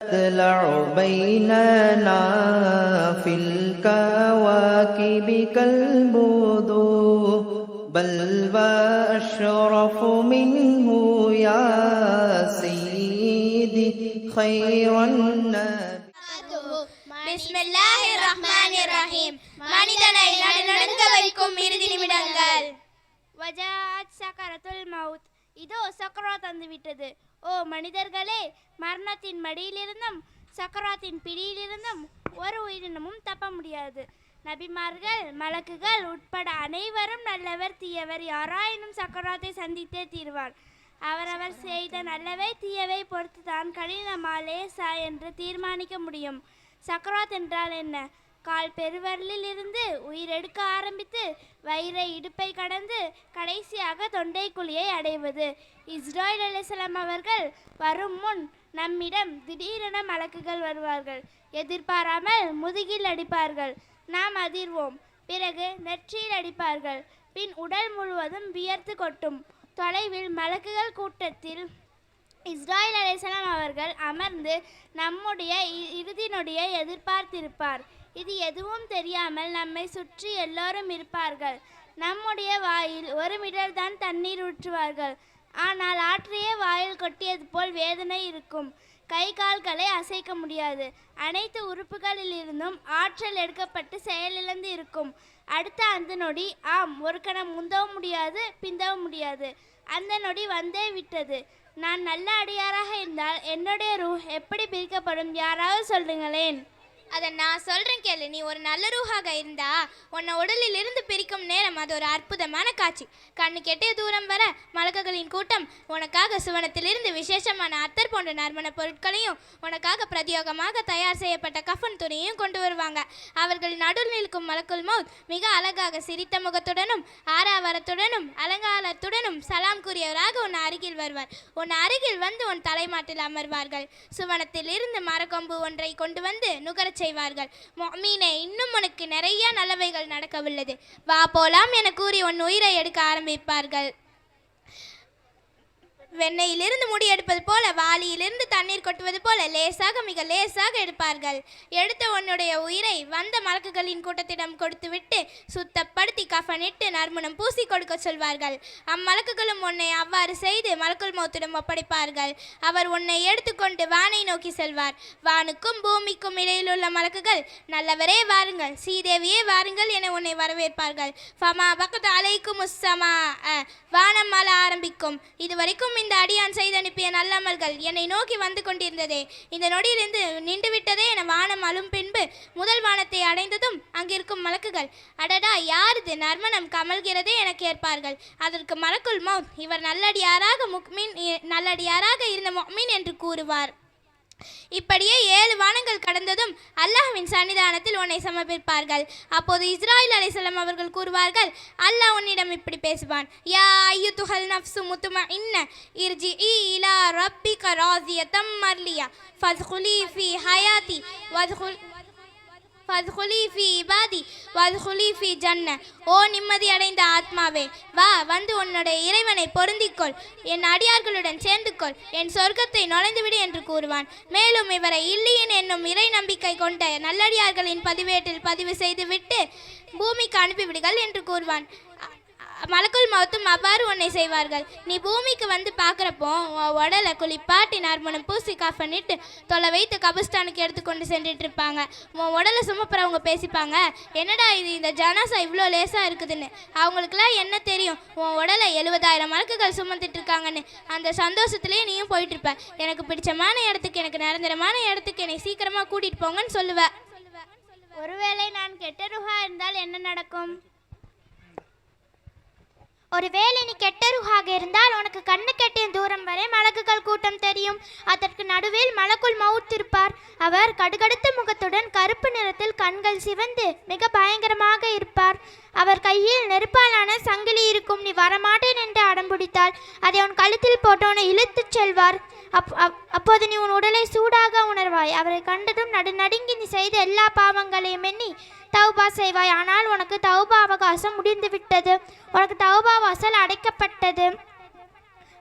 تطلع بيننا في الكواكب كالبدور بل وأشرف منه يا سيدي خير النبي பிஸ்மில்லாஹிர் ரஹ்மானிர் ரஹீம் மனிதனை நடுநடுங்க வைக்கும் இறுதி நிமிடங்கள் வஜாத் சக்கரத்துல் மவுத் இதோ சக்கராத் வந்துவிட்டது ஓ மனிதர்களே மரணத்தின் மடியிலிருந்தும் சக்கராத்தின் பிடியிலிருந்தும் ஒரு உயிரினமும் தப்ப முடியாது. நபிமார்கள் மலக்குகள் உட்பட அனைவரும் நல்லவர் தீயவர் யாராயினும் சக்கராத்தை சந்தித்தே தீர்வார். அவரவர் செய்த நல்லவை தீயவை பொறுத்து தான் கடினமாலே சா என்று தீர்மானிக்க முடியும். சக்கராத் என்றால் என்ன? கால் பெருவரலில் இருந்து உயிரெடுக்க ஆரம்பித்து வயிறை இடுப்பை கடந்து கடைசியாக தொண்டை குழியை அடைவது. இஸ்ராயில் அலிஸ்லாம் அவர்கள் வரும் முன் நம்மிடம் திடீரென மலக்குகள் வருவார்கள். எதிர்பாராமல் முதுகில் அடிப்பார்கள். நாம் அதிர்வோம். பிறகு நெற்றியில் அடிப்பார்கள். பின் உடல் முழுவதும் வியர்த்து கொட்டும். தொலைவில் மலக்குகள் கூட்டத்தில் இஸ்ராயல் அலிசலாம் அவர்கள் அமர்ந்து நம்முடைய இ- இறுதி நொடியை எதிர்பார்த்திருப்பார். இது எதுவும் தெரியாமல் நம்மை சுற்றி எல்லோரும் இருப்பார்கள். நம்முடைய வாயில் ஒரு மிடர் தான் தண்ணீர் ஊற்றுவார்கள். ஆனால் ஆற்றையே வாயில் கொட்டியது போல் வேதனை இருக்கும். கை கால்களை அசைக்க முடியாது. அனைத்து உறுப்புகளிலிருந்தும் ஆற்றல் எடுக்கப்பட்டு செயலிழந்து இருக்கும். அடுத்த அந்த நொடி ஆம் ஒரு கணம் முந்தவ முடியாது பிந்தவும் முடியாது. அந்த நொடி வந்தே விட்டது. நான் நல்ல அடியாராக இருந்தால் என்னுடைய ரூ எப்படி பிரிக்கப்படும்? யாராவது சொல்லுங்களேன். அதை நான் சொல்கிறேன் கேளு. நீ ஒரு நல்ல ரூஹாக இருந்தா உன்னை உடலில் இருந்து பிரிக்கும் நேரம் அது ஒரு அற்புதமான காட்சி. கண்ணு கெட்டிய தூரம் வர மலக்குகளின் கூட்டம் உனக்காக சுவனத்திலிருந்து விசேஷமான அத்தர் போன்ற நறுமண பொருட்களையும் உனக்காக பிரத்யோகமாக தயார் செய்யப்பட்ட கஃன் துணியையும் கொண்டு வருவாங்க. அவர்கள் நடுவில் நிற்கும் மலக்குள் மவுத் மிக அழகாக சிரித்த முகத்துடனும் ஆறாவரத்துடனும் அலங்காரத்துடனும் சலாம் கூறியவராக உன் அருகில் வருவார். உன் அருகில் வந்து உன் தலைமாட்டில் அமர்வார்கள். சுவனத்தில் இருந்து மரக்கொம்பு ஒன்றை கொண்டு வந்து நுகரச் செய்வார்கள். மொமீனே இன்னும் உனக்கு நிறைய நல்லவைகள் நடக்கவுள்ளது. வா போலாம் என கூறி உன் உயிரை எடுக்க ஆரம்பிப்பார்கள். வெண்ணெயிலிருந்து முடி எடுப்பது போல வாளியிலிருந்து தண்ணீர் கொட்டுவது போல லேசாக மிக லேசாக எடுப்பார்கள். எடுத்த உன்னுடைய உயிரை வந்த மலக்குகளின் கூட்டத்திடம் கொடுத்துவிட்டு சுத்தப்படுத்தி கஃனிட்டு நறுமணம் பூசி கொடுக்க சொல்வார்கள். அம்மலக்குகளும் உன்னை அவ்வாறு செய்து மலக்குள் மௌத்திடம் ஒப்படைப்பார்கள். அவர் உன்னை எடுத்துக்கொண்டு வானை நோக்கி செல்வார். வானுக்கும் பூமிக்கும் இடையில் உள்ள மலக்குகள் நல்லவரே வாருங்கள் சீதேவியே வாருங்கள் என உன்னை வரவேற்பார்கள். ஃபமா பக்கத்து அலைக்கும் உஸ்ஸமா அ, வானம் மலை ஆரம்பிக்கும். இதுவரைக்கும் இந்த அடியான் செய்து அனுப்பிய நல்லமல்கள் என்னை நோக்கி வந்து கொண்டிருந்ததே. இந்த நொடியிலிருந்து நின்றுவிட்டதே என வானம் அழும் பின்பு முதல் வானத்தை அடைந்ததும் அங்கிருக்கும் மலக்குகள். அடடா யார் இது நர்மணம் கமல்கிறதே என கேட்பார்கள். அதற்கு மலக்குள் மௌத் இவர் நல்லடியாராக முக்மின் நல்லடியாராக இருந்த முக்மின் என்று கூறுவார். இப்படியே ஏழு வானங்கள் கடந்ததும் அல்லாஹ்வின் சன்னிதானத்தில் உன்னை சமர்ப்பிப்பார்கள். அப்போது இஸ்ராயில் அலிசல்லாம் அவர்கள் கூறுவார்கள் அல்லாஹ் உன்னிடம் இப்படி பேசுவான். யா ஐயுத்துஹல் நஃப்சு முத்துமா இன்ன இர்ஜி இலா ரப்பி கராசிய தம் மர்லியா. ஃபஸ்குலி ஃபி ஹயாத்தி வதுகுலி ஃபி இபாதி வதுகுலி ஃபி ஜன்ன ஓ நிம்மதி அடைந்த ஆத்மாவே வா வந்து உன்னுடைய இறைவனை பொருந்திக்கொள். என் அடியார்களுடன் சேர்ந்து கொள் என் சொர்க்கத்தை நுழைந்துவிடு என்று கூறுவான். மேலும் இவரை இல்லியின் என்னும் இறை நம்பிக்கை கொண்ட நல்லடியார்களின் பதிவேட்டில் பதிவு செய்துவிட்டு பூமிக்கு அனுப்பிவிடுகள் என்று கூறுவான். மலக்குள் மௌத்தும் அவ்வாறு உன்னை செய்வார்கள். நீ பூமிக்கு வந்து பார்க்குறப்போ உன் உடலை குளிப்பாட்டி நறுமணம் பூசி காஃபனிட்டு தொலை வைத்து கபஸ்தானுக்கு எடுத்துக்கொண்டு சென்றுட்டு இருப்பாங்க உன் உடலை சுமப்புறவங்க பேசிப்பாங்க. என்னடா இது இந்த ஜனாசா இவ்வளோ லேசாக இருக்குதுன்னு? அவங்களுக்குலாம் என்ன தெரியும்? உன் உடலை எழுபதாயிரம் மலக்குகள் சுமந்துட்டு இருக்காங்கன்னு அந்த சந்தோஷத்துலேயே நீயும் போயிட்டு இருப்ப எனக்கு பிடிச்சமான இடத்துக்கு எனக்கு நிரந்தரமான இடத்துக்கு என்னை சீக்கிரமாக கூட்டிகிட்டு போங்கன்னு சொல்லுவேன் ஒருவேளை நான் கெட்ட ருஹா இருந்தால் என்ன நடக்கும்? ஒருவேளை நீ கெட்டருகாக இருந்தால் உனக்கு கண்ணு கெட்டிய தூரம் வரை மலக்குகள் கூட்டம் தெரியும். அதற்கு நடுவில் மலக்குள் மவுத்திருப்பார். அவர் கடுகடுத்த முகத்துடன் கருப்பு நிறத்தில் கண்கள் சிவந்து மிக பயங்கரமாக இருப்பார். அவர் கையில் நெருப்பாலான சங்கிலி இருக்கும். நீ வரமாட்டேன் என்று அடம்பிடித்தால் அதை உன் கழுத்தில் போட்டோனை இழுத்துச் செல்வார். அப் அப்- அப்போது நீ உன் உடலை சூடாக உணர்வாய். அவரை கண்டதும் நடுநடுங்கி நீ செய்த எல்லா பாவங்களையும் எண்ணி தௌபா செய்வாய். ஆனால் உனக்கு தௌபா அவகாசம் முடிந்து விட்டது உனக்கு தௌபா வாசல் அடைக்கப்பட்டது.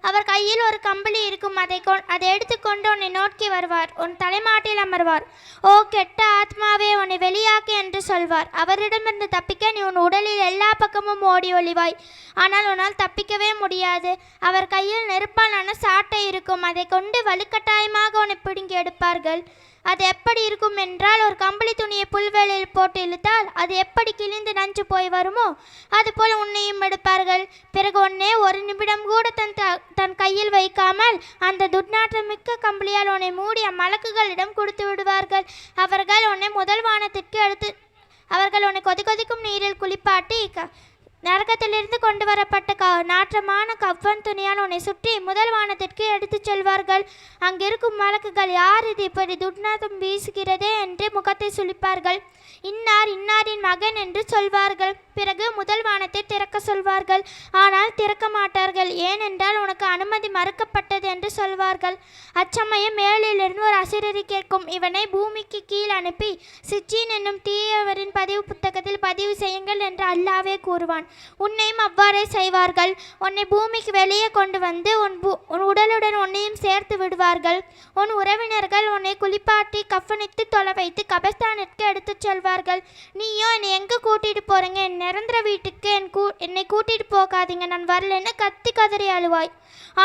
அவர் கையில் ஒரு கம்பளி இருக்கும். அதை கொ அதை எடுத்துக்கொண்டு உன்னை நோக்கி வருவார். உன் தலைமாட்டில் அமர்வார். ஓ கெட்ட ஆத்மாவே உன்னை வெளியாக்கு என்று சொல்வார். அவரிடமிருந்து தப்பிக்க நீ உன் உடலில் எல்லா பக்கமும் ஓடி ஒளிவாய். ஆனால் உன்னால் தப்பிக்கவே முடியாது. அவர் கையில் நெருப்பாலான சாட்டை இருக்கும். அதை கொண்டு வலுக்கட்டாயமாக உன்னை பிடுங்கி எடுப்பார்கள். அது எப்படி இருக்கும் என்றால் ஒரு கம்பளி துணியை புல்வெளியில் போட்டு இழுத்தால் அது எப்படி கிழிந்து நஞ்சு போய் வருமோ அதுபோல் உன்னையும் எடுப்பார்கள். பிறகு உன்னே ஒரு நிமிடம் கூட தன் த- தன் கையில் வைக்காமல் அந்த துர்நாற்றமிக்க கம்பளியால் உன்னை மூடிய மலக்குகளிடம் கொடுத்து விடுவார்கள். அவர்கள் உன்னை முதல் வானத்திற்கு எடுத்து அவர்கள் உன்னை கொதி கொதிக்கும் நீரில் குளிப்பாட்டி க நரகத்திலிருந்து கொண்டு வரப்பட்ட க நாற்றமான கவ்வன் துணியால் உன்னை சுற்றி முதல் வானத்திற்கு எடுத்துச் செல்வார்கள். அங்கிருக்கும் மலக்குகள் யார் இது? இப்படி துர்நாதம் வீசுகிறதே என்று முகத்தை சுளிப்பார்கள். இன்னார் இன்னாரின் மகன் என்று சொல்வார்கள். பிறகு முதல் வானத்தை திறக்க சொல்வார்கள். ஆனால் திறக்க மாட்டார்கள். ஏனென்றால் உனக்கு அனுமதி மறுக்கப்பட்டது என்று சொல்வார்கள். அச்சமயம் மேலிலிருந்து ஒரு அசிரரி கேட்கும். இவனை பூமிக்கு கீழ் அனுப்பி சிச்சின் என்னும் தீயவரின் பதிவு புத்தகத்தில் பதிவு செய்யுங்கள் என்று அல்லாவே கூறுவான். உன்னையும் அவ்வாறே செய்வார்கள். உன்னை பூமிக்கு வெளியே கொண்டு வந்து உன் பூ- உன் உடலுடன் உன்னையும் சேர்த்து விடுவார்கள். உன் உறவினர்கள் உன்னை குளிப்பாட்டி கஃபனித்து தொலை வைத்து கபஸ்தானிற்கு எடுத்துச் செல்வார்கள். நீயோ என்னை எங்கே கூட்டிட்டு போறீங்க? என்ன நிரந்தர வீட்டுக்கு என் கூ என்னை கூட்டிட்டு போகாதீங்க. நான் வரலைன்னு கத்தி கதறி அழுவாய்.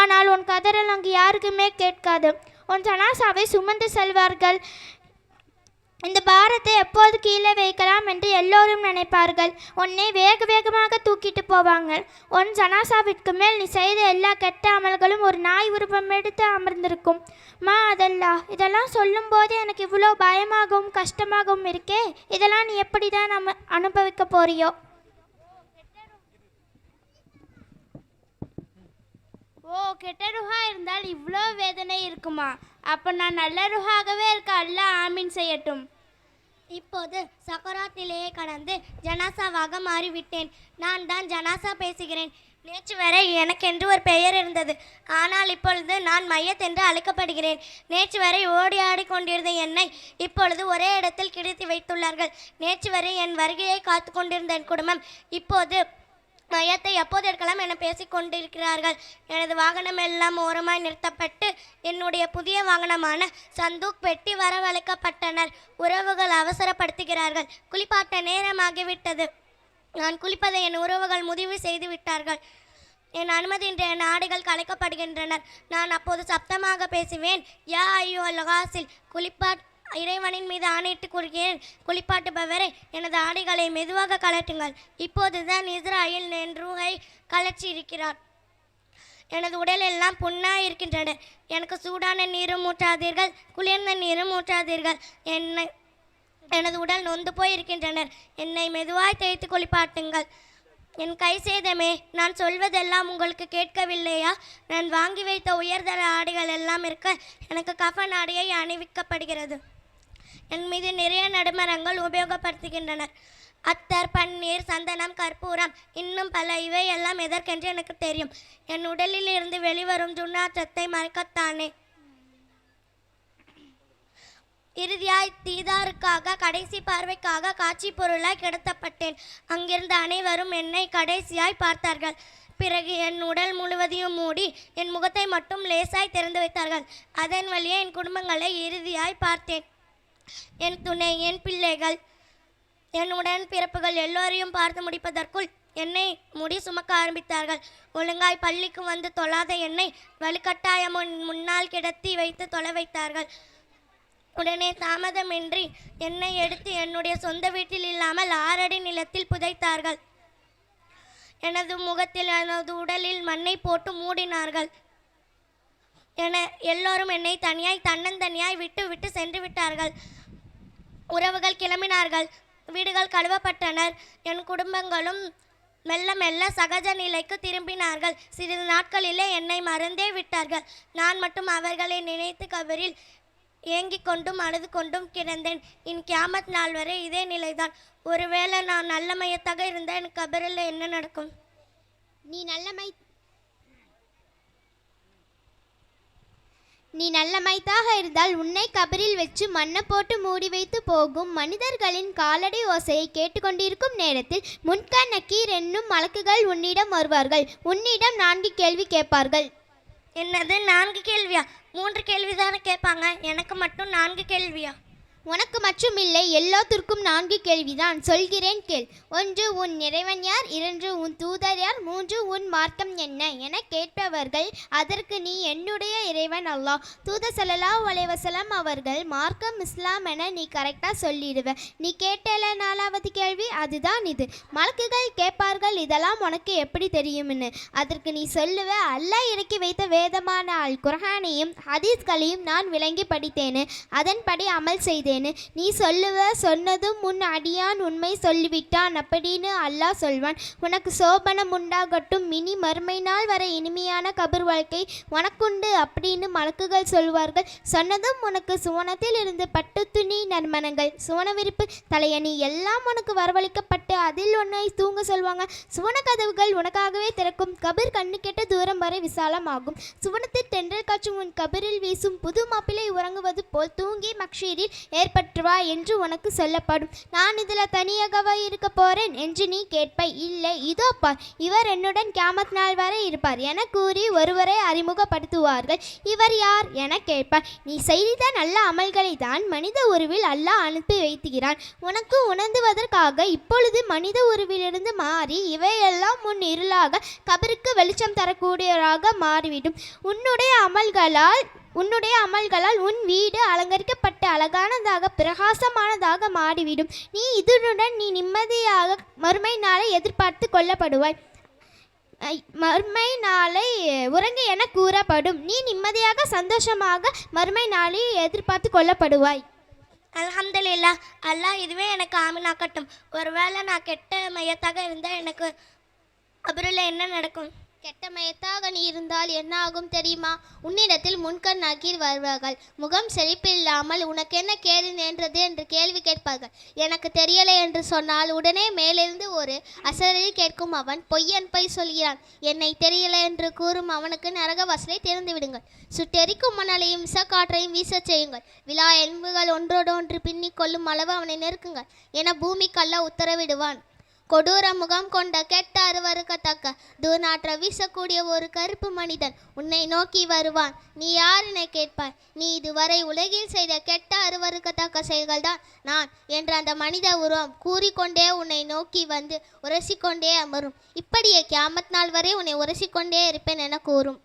ஆனால் உன் கதறல் அங்கு யாருக்குமே கேட்காது. உன் ஜனாசாவை சுமந்து செல்வார்கள். இந்த பாரத்தை எப்போது கீழே வைக்கலாம் என்று எல்லோரும் நினைப்பார்கள். உன்னை வேக வேகமாக தூக்கிட்டு போவாங்க. உன் ஜனாசாவிற்கு மேல் நீ செய்த எல்லா கெட்ட அமல்களும் ஒரு நாய் உருவம் எடுத்து அமர்ந்திருக்கும். மா அதல்லா இதெல்லாம் சொல்லும்போது எனக்கு இவ்வளோ பயமாகவும் கஷ்டமாகவும் இருக்கே. இதெல்லாம் நீ எப்படி தான் நம்ம அனுபவிக்க போறியோ? ஓ கெட்ட ருஹா இருந்தால் இவ்வளோ வேதனை இருக்குமா? அப்போ நான் நல்ல ருஹாகவே இருக்க அல்லாஹ் ஆமீன் செய்யட்டும். இப்போது சக்கராத்திலேயே கடந்து ஜனாசாவாக மாறிவிட்டேன். நான் தான் ஜனாசா பேசுகிறேன். நேற்று வரை எனக்கென்று ஒரு பெயர் இருந்தது. ஆனால் இப்பொழுது நான் மையத்தென்று அழைக்கப்படுகிறேன். நேற்று வரை ஓடி ஆடி கொண்டிருந்த என்னை இப்பொழுது ஒரே இடத்தில் கிடத்தி வைத்துள்ளார்கள். நேற்று வரை என் வருகையை காத்து கொண்டிருந்த என் குடும்பம் இப்போது மையத்தை எப்போது எடுக்கலாம் என பேசிக் கொண்டிருக்கிறார்கள். எனது வாகனம் எல்லாம் ஓரமாய் நிறுத்தப்பட்டு என்னுடைய புதிய வாகனமான சந்தூக் பெட்டி வரவழைக்கப்பட்டனர். உறவுகள் அவசரப்படுத்துகிறார்கள். குளிப்பாட்ட நேரமாகிவிட்டது. நான் குளிப்பதை என் உறவுகள் முடிவு செய்து விட்டார்கள். என் அனுமதியின்றி என் ஆடைகள் கலைக்கப்படுகின்றனர். நான் அப்போது சப்தமாக பேசுவேன் யா ஐயோ லகாசில் குளிப்பாட் இறைவனின் மீது ஆணையிட்டு கூறுகிறேன். குளிப்பாட்டுபவரை எனது ஆடைகளை மெதுவாக கலட்டுங்கள் இப்போதுதான் இஸ்ராயில் என் கலற்றி இருக்கிறார் எனது உடல் எல்லாம் புண்ணாக இருக்கின்றன எனக்கு சூடான நீரும் ஊற்றாதீர்கள். குளிர்ந்த நீரும் ஊற்றாதீர்கள். என்னை எனது உடல் நொந்து போய் இருக்கின்றனர் என்னை மெதுவாய் தேய்த்து குளிப்பாட்டுங்கள். என் கை சேதமே நான் சொல்வதெல்லாம் உங்களுக்கு கேட்கவில்லையா? நான் வாங்கி வைத்த உயர்தர ஆடைகள் எல்லாம் இருக்க எனக்கு கஃபன் ஆடையை அணிவிக்கப்படுகிறது. என் மீது நிறைய நடுமரங்கள் உபயோகப்படுத்துகின்றனர் அத்தர் பன்னீர் சந்தனம் கற்பூரம் இன்னும் பல. இவை எல்லாம் எதற்கென்று எனக்கு தெரியும். என் உடலில் இருந்து வெளிவரும் துர்நாற்றத்தை மறைக்கத்தானே. இறுதியாய் தீதாருக்காக கடைசி பார்வைக்காக காட்சி பொருளாய் கிடத்தப்பட்டேன். அங்கிருந்த அனைவரும் என்னை கடைசியாய் பார்த்தார்கள். பிறகு என் உடல் முழுவதையும் மூடி என் முகத்தை மட்டும் லேசாய் திறந்து வைத்தார்கள். அதன் வழியே என் குடும்பங்களை இறுதியாய் பார்த்தேன். என் துணை என் பிள்ளைகள் என்னுடன் பிறப்புகள் எல்லோரையும் பார்த்து முடிப்பதற்குள் என்னை முடி சுமக்க ஆரம்பித்தார்கள். ஒழுங்காய் பள்ளிக்கு வந்து தொழாத என்னை வலுக்கட்டாயம் முன் முன்னால் கிடத்தி வைத்து தொலை வைத்தார்கள். உடனே தாமதமின்றி என்னை எடுத்து என்னுடைய சொந்த வீட்டில் இல்லாமல் ஆறடி நிலத்தில் புதைத்தார்கள். எனது முகத்தில் எனது உடலில் மண்ணை போட்டு மூடினார்கள். என எல்லோரும் என்னை தனியாய் தன்னந்தனியாய் விட்டு விட்டு சென்று விட்டார்கள். உறவுகள் கிளம்பினார்கள். வீடுகள் கழுவப்பட்டனர். என் குடும்பங்களும் மெல்ல மெல்ல சகஜ நிலைக்கு திரும்பினார்கள். சிறிது நாட்களிலே என்னை மறந்தே விட்டார்கள். நான் மட்டும் அவர்களை நினைத்து கபரில் ஏங்கிக் கொண்டும் அழுது கொண்டும் கிடந்தேன். என் கியாமத் நாள் வரை இதே நிலைதான். ஒருவேளை நான் நல்ல மையத்தாக இருந்தால் என் கபரில் என்ன நடக்கும்? நீ நல்ல மை நீ நல்லமைத்தாக இருந்தால் உன்னை கபரில் வச்சு மண்ணை போட்டு மூடி வைத்து போகும் மனிதர்களின் காலடி ஓசையை கேட்டுக்கொண்டிருக்கும் நேரத்தில் முன்கண் நக்கீர் என்னும் மலக்குகள் உன்னிடம் வருவார்கள். உன்னிடம் நான்கு கேள்வி கேட்பார்கள். என்னது நான்கு கேள்வியா? மூன்று கேள்வி தானே கேட்பாங்க. எனக்கு மட்டும் நான்கு கேள்வியா? உனக்கு மட்டும் இல்லை எல்லாத்திற்கும் நான்கு கேள்விதான். சொல்கிறேன் கேள். ஒன்று உன் இறைவன் யார்? இரண்டு உன் தூதர் யார்? மூன்று உன் மார்க்கம் என்ன? என கேட்பவர்கள் அதற்கு நீ என்னுடைய இறைவன் அல்லாஹ். தூத ஸல்லல்லாஹு வலைவசலம் அவர்கள் மார்க்கம் இஸ்லாம் என நீ கரெக்டாக சொல்லிடுவ. நீ கேட்டல நாலாவது கேள்வி? அதுதான் இது. மலக்குகள் கேட்பார்கள் இதெல்லாம் உனக்கு எப்படி தெரியும்னு? அதற்கு நீ சொல்லுவ அல்லாஹ் இறக்கி வைத்த வேதமான அல் குரஹானையும் ஹதீஸ்களையும் நான் விளங்கி படித்தேன்னு அதன்படி அமல் செய்தேன். செய்தேன்னு நீ சொல்லுவ சொன்னதும் உன் அடியான் உண்மை சொல்லிவிட்டான். அப்படின்னு அல்லாஹ் சொல்வான். உனக்கு சோபனம் உண்டாகட்டும். மினி மறுமை நாள் வரை இனிமையான கபர் வாழ்க்கை உனக்குண்டு அப்படின்னு மலக்குகள் சொல்வார்கள். சொன்னதும் உனக்கு சுவனத்தில் இருந்து பட்டு துணி நறுமணங்கள். சுவன விரிப்பு தலையணி எல்லாம் உனக்கு வரவழைக்கப்பட்டு அதில் உன்னை தூங்க சொல்வாங்க. சுவன கதவுகள் உனக்காகவே திறக்கும். கபர் கண்ணு கெட்ட தூரம் வரை விசாலமாகும். சுவனத்தில் தென்றல் காற்றும் உன் கபரில் வீசும். புது மாப்பிள்ளை உறங்குவது போல் தூங்கி மக்ஷீரில் ஏற்பட்டுவா என்று உனக்கு சொல்லப்படும். நான் இதில் தனியாகவா இருக்க போறேன் என்று நீ கேட்பாய் இல்லை இதோ பார் இவர் என்னுடன் கியாமத் நாள் வரை இருப்பார் என கூறி ஒருவரை அறிமுகப்படுத்துவார்கள். இவர் யார் என கேட்பார் நீ செய்த நல்ல அமல்களை தான் மனித உருவில் அல்லாஹ் அனுப்பி வைத்துகிறான் உனக்கு உணர்ந்துவதற்காக இப்பொழுது மனித உருவிலிருந்து மாறி இவையெல்லாம் உன் இருளாக கபருக்கு வெளிச்சம் தரக்கூடியவராக மாறிவிடும். உன்னுடைய அமல்களால் உன்னுடைய அமல்களால் உன் வீடு அலங்கரிக்கப்பட்டு அழகானதாக பிரகாசமானதாக மாறிவிடும். நீ இதனுடன் நீ நிம்மதியாக மறுமை நாளை எதிர்பார்த்து கொள்ளப்படுவாய். மறுமை நாளை உறங்க என கூறப்படும். நீ நிம்மதியாக சந்தோஷமாக மறுமை நாளை எதிர்பார்த்து கொள்ளப்படுவாய். அலமதுல்லா அல்லாஹ் இதுவே எனக்கு ஆமினாக்கட்டும். ஒருவேளை நான் கெட்ட மையத்தாக இருந்தால் எனக்கு அப்புறம் என்ன நடக்கும்? கெட்ட மயத்தாக நீ இருந்தால் என்ன ஆகும் தெரியுமா? உன்னிடத்தில் முன்கண் நகீர் வருவார்கள். முகம் செழிப்பில்லாமல் உனக்கு என்ன கேடு நேர்ந்தது என்று கேள்வி கேட்பார்கள். எனக்கு தெரியலை என்று சொன்னால் உடனே மேலிருந்து ஒரு அசரில் கேட்கும் அவன் பொய்யன் பொய் சொல்கிறான். என்னை தெரியலை என்று கூறும் அவனுக்கு நரக வசலை திறந்து விடுங்கள் சுட்டெரிக்கும் மணலையும் விசக்காற்றையும் வீசச் செய்யுங்கள். விழா எலும்புகள் ஒன்றோடொன்று பின்னிக் கொள்ளும் அளவு அவனை நெருக்குங்கள். என பூமி கல்ல உத்தரவிடுவான். கொடூர முகம் கொண்ட கெட்ட அருவறுக்கத்தக்க துர்நாற்ற வீசக்கூடிய ஒரு கருப்பு மனிதன் உன்னை நோக்கி வருவான். நீ யாரினை கேட்பாய்? நீ இதுவரை உலகில் செய்த கெட்ட அருவருக்கத்தக்க செயல்கள்தான் நான் என்ற அந்த மனித உருவம் கூறிக்கொண்டே உன்னை நோக்கி வந்து உரசிக்கொண்டே அமரும். இப்படியே கியாமத் நாள் வரை உன்னை உரசிக்கொண்டே இருப்பேன் என கூறும்.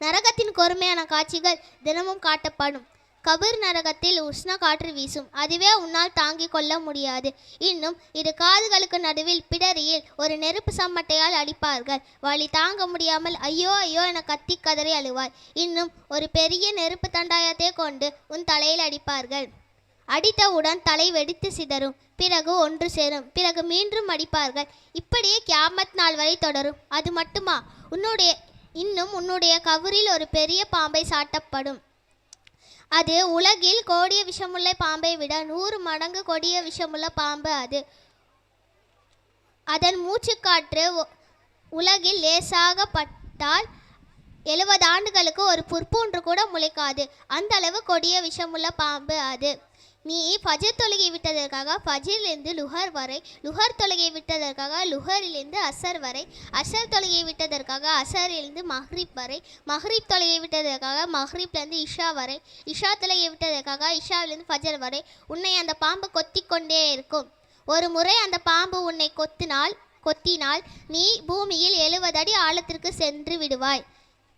நரகத்தின் கொடுமையான காட்சிகள் தினமும் காட்டப்படும். கபர் நரகத்தில் உஷ்ண காற்று வீசும். அதுவே உன்னால் தாங்கிக் கொள்ள முடியாது. இன்னும் இரு காதுகளுக்கு நடுவில் பிடரியில் ஒரு நெருப்பு சம்மட்டையால் அடிப்பார்கள். வழி தாங்க முடியாமல் ஐயோ ஐயோ என கத்தி கதறி அழுவாய். இன்னும் ஒரு பெரிய நெருப்பு தண்டாயத்தை கொண்டு உன் தலையில் அடிப்பார்கள். அடித்தவுடன் தலை வெடித்து சிதறும். பிறகு ஒன்று சேரும். பிறகு மீண்டும் அடிப்பார்கள். இப்படியே கியாமத் நாள் வரை தொடரும். அது மட்டுமா? உன்னுடைய இன்னும் உன்னுடைய கவுரில் ஒரு பெரிய பாம்பை சாட்டப்படும். அது உலகில் கோடிய விஷமுள்ள பாம்பை விட நூறு மடங்கு கொடிய விஷமுள்ள பாம்பு அது. அதன் மூச்சுக்காற்று உலகில் லேசாக பட்டால் எழுபது ஆண்டுகளுக்கு ஒரு புற்பூன்று கூட முளைக்காது. அந்த அளவு கொடிய விஷமுள்ள பாம்பு அது. நீ ஃபஜர் தொழுகை விட்டதற்காக ஃபஜிலிருந்து லுஹர் வரை லுஹர் தொழுகை விட்டதற்காக லுஹரிலிருந்து அசர் வரை அசர் தொழுகை விட்டதற்காக அசரிலிருந்து மஹ்ரீப் வரை மஹ்ரீப் தொழுகை விட்டதற்காக மஹ்ரீப்லேருந்து இஷா வரை இஷா தொழுகை விட்டதற்காக இஷாவிலிருந்து ஃபஜர் வரை உன்னை அந்த பாம்பு கொத்தி கொண்டே இருக்கும். ஒரு முறை அந்த பாம்பு உன்னை கொத்தினால் கொத்தினால் நீ பூமியில் எழுபது அடி ஆழத்திற்கு சென்று விடுவாய்.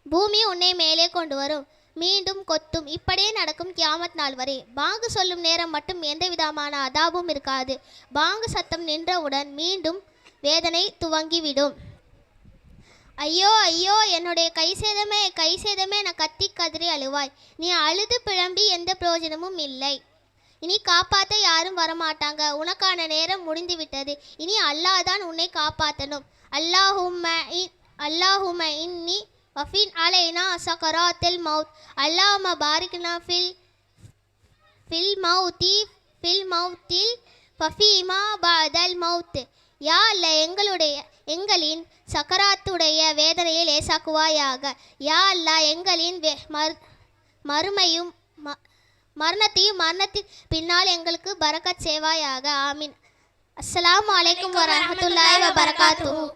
பூமி உன்னை மேலே கொண்டு வரும். மீண்டும் கொத்தும். இப்படியே நடக்கும் கியாமத் நாள் வரை. பாங்கு சொல்லும் நேரம் மட்டும் எந்த விதமான அதாபும் இருக்காது. பாங்கு சத்தம் நின்றவுடன் மீண்டும் வேதனை துவங்கிவிடும். ஐயோ ஐயோ என்னுடைய கை சேதமே கை சேதமே என கத்தி கதறி அழுவாய். நீ அழுது பிழம்பி எந்த பிரயோஜனமும் இல்லை. இனி காப்பாற்ற யாரும் வரமாட்டாங்க. உனக்கான நேரம் முடிந்து விட்டது இனி அல்லாஹ் தான் உன்னை காப்பாற்றணும் அல்லாஹும்ம இ- அல்லாஹும்ம இன்னி வஃபின் அலைனா சக்கராத்தில் மவுத். அல்லாஹும்ம பாரிக்னா ஃபில் ஃபில் மவுத்தி ஃபில் மவுத்தில் ஃபஃபீமா பாதல் மவுத். யா அல்ல எங்களுடைய எங்களின் சக்கராத்துடைய வேதனையை லேசாக்குவாயாக. யா அல்லா எங்களின் வே மறு மறுமையும் ம மரணத்தையும் மரணத்தின் பின்னால் எங்களுக்கு பரக்கத் செய்வாயாக. ஆமீன். அஸ்ஸலாமு அலைக்கும் வரஹ்மத்துல்லாஹி வபரகாத்துஹு.